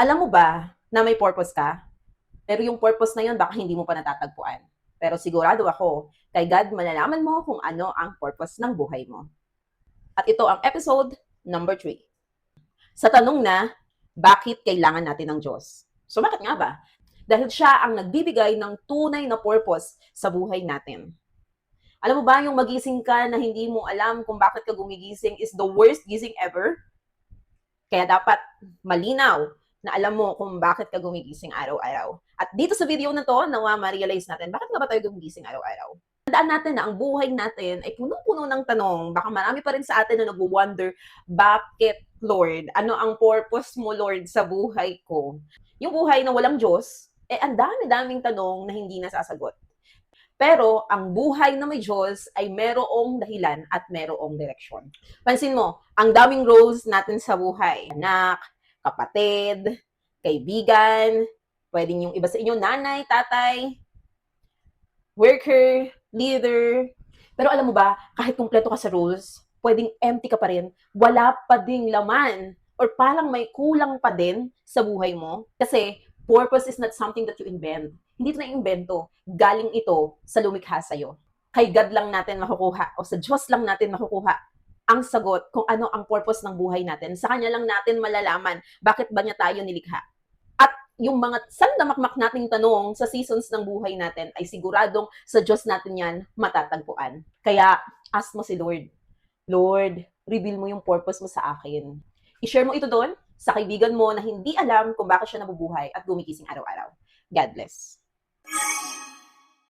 Alam mo ba na may purpose ka? Pero yung purpose na yun, baka hindi mo pa natatagpuan. Pero sigurado ako, kay God malalaman mo kung ano ang purpose ng buhay mo. At ito ang episode number 3. Sa tanong na, bakit kailangan natin ng Diyos? So bakit nga ba? Dahil siya ang nagbibigay ng tunay na purpose sa buhay natin. Alam mo ba yung magising ka na hindi mo alam kung bakit ka gumigising is the worst gising ever? Kaya dapat malinaw na alam mo kung bakit ka gumigising araw-araw. At dito sa video na to, nawa ma-realize natin, bakit nga ba tayo gumigising araw-araw? Tandaan natin na ang buhay natin ay puno-puno ng tanong. Baka marami pa rin sa atin na nag-wonder, bakit Lord? Ano ang purpose mo, Lord, sa buhay ko? Yung buhay na walang Diyos, eh ang dami-daming tanong na hindi nasasagot. Pero ang buhay na may Diyos ay merong dahilan at merong direksyon. Pansin mo, ang daming roles natin sa buhay. Anak, kapatid, kaibigan, pwedeng yung iba sa inyo, nanay, tatay, worker, leader. Pero alam mo ba, kahit kumpleto ka sa roles, pwedeng empty ka pa rin, wala pa ding laman, or parang may kulang pa din sa buhay mo. Kasi purpose is not something that you invent. Hindi ito na-invento. Galing ito sa lumikha sa'yo. Kay God lang natin makukuha o sa Diyos lang natin makukuha ang sagot kung ano ang purpose ng buhay natin. Sa Kanya lang natin malalaman bakit ba niya tayo nilikha. At yung mga sandamakmak nating tanong sa seasons ng buhay natin ay siguradong sa Diyos natin yan matatagpuan. Kaya ask mo si Lord, Lord, reveal mo yung purpose mo sa akin. I-share mo ito doon sa kaibigan mo na hindi alam kung bakit siya nabubuhay at gumigising araw-araw. God bless.